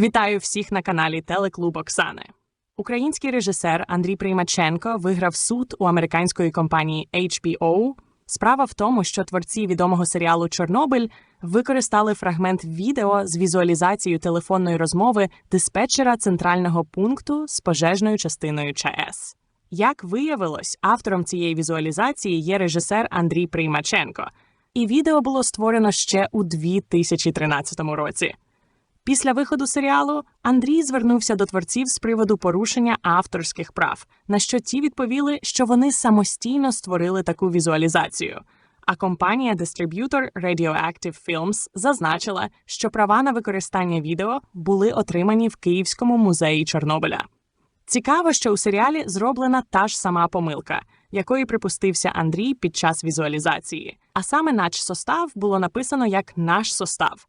Вітаю всіх на каналі Телеклуб Оксани. Український режисер Андрій Приймаченко виграв суд у американської компанії HBO. Справа в тому, що творці відомого серіалу Чорнобиль використали фрагмент відео з візуалізацією телефонної розмови диспетчера центрального пункту з пожежною частиною ЧАЕС. Як виявилось, автором цієї візуалізації є режисер Андрій Приймаченко, і відео було створено ще у 2013 році. Після виходу серіалу Андрій звернувся до творців з приводу порушення авторських прав, на що ті відповіли, що вони самостійно створили таку візуалізацію. А компанія дистриб'ютор Radioactive Films зазначила, що права на використання відео були отримані в Київському музеї Чорнобиля. Цікаво, що у серіалі зроблена та ж сама помилка, якої припустився Андрій під час візуалізації. А саме нач состав було написано як наш состав.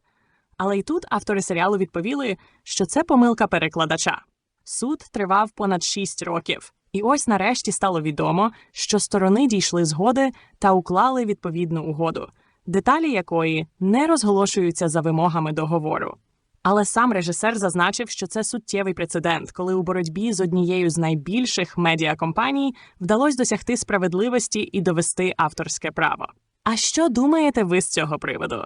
Але й тут автори серіалу відповіли, що це помилка перекладача. Суд тривав понад 6 років, і ось нарешті стало відомо, що сторони дійшли згоди та уклали відповідну угоду, деталі якої не розголошуються за вимогами договору. Але сам режисер зазначив, що це суттєвий прецедент, коли у боротьбі з однією з найбільших медіакомпаній вдалося досягти справедливості і довести авторське право. А що думаєте ви з цього приводу?